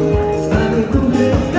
Avec ton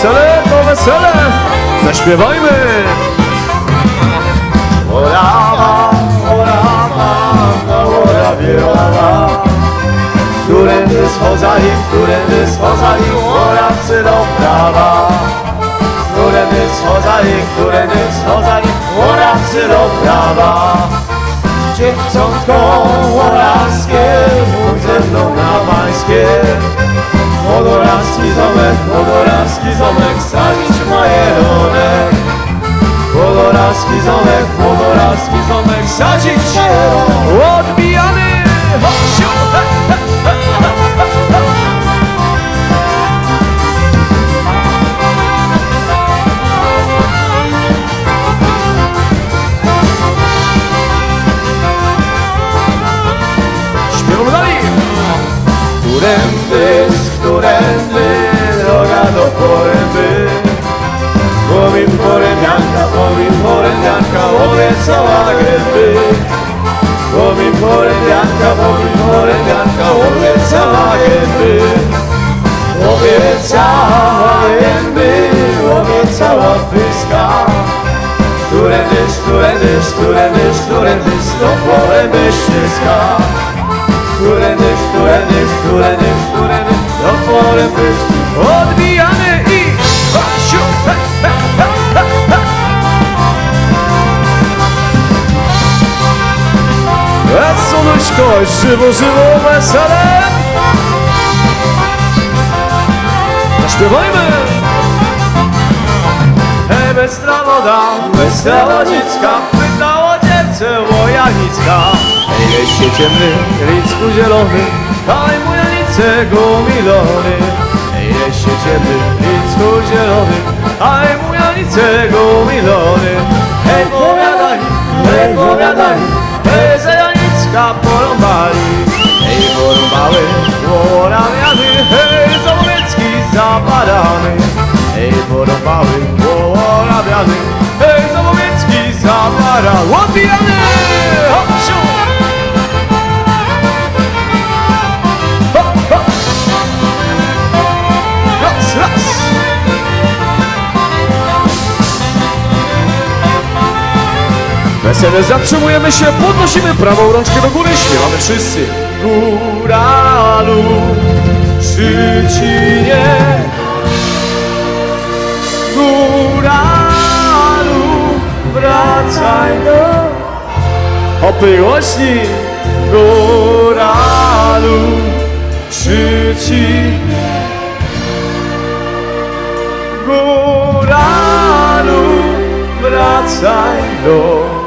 wesele, po wesele, zaśpiewajmy! Orawa, orawa, na orawie orawa, którędy schodzali, którędy schodzali, Polacy do prawa. Którędy schodzali, którędy schodzali, Polacy do prawa. Dziewczątko łolaskie, mów ze mną na pańskie. Wodoraski zomek, wodoraski zomek, sadzić moje ronek. Wodoraski zomek, wodoraski zomek, sadzić się Odbijany, hopsiu, Którędy, z którędy, droga do poręby. Powiem porębianka, powiem porębianka, obiecała gęby. Powiem porębianka, powiem porębianka, obiecała gęby. Obiecała gęby, obiecała pyska. Którędy, którędy, którędy, którędy, sto poręby ściska. Którędy, którędy, którędy, którędy, do poręby Odbijamy i... Hopsiu, he, he, he, he, he. Wesołośko, żywo, żywo, wesele! Zaśpiewajmy! Hej, bystra woda, bystra wodzicka, dziewczę Wojanicka. Hej, leście ciemny, licku zielony, daj mu Janice gumilony. Hej, leście ciemny, licku zielony, daj mu Janice gumilony. Hej, powiadaj, hej, powiadaj, hej, za Janicka porąbali. Hej, porąbały, łorawiany, hej, Załowiecki zaparany. Hej, porąbały, łorawiany, hej, Zaparany. Odbijany, hop. Wesele zatrzymujemy się, podnosimy prawą rączkę do góry, śpiewamy wszyscy. Góralu, Szczecinie. Góralu, wracaj do opyłości. Góralu, Szczecinie. Góralu, wracaj do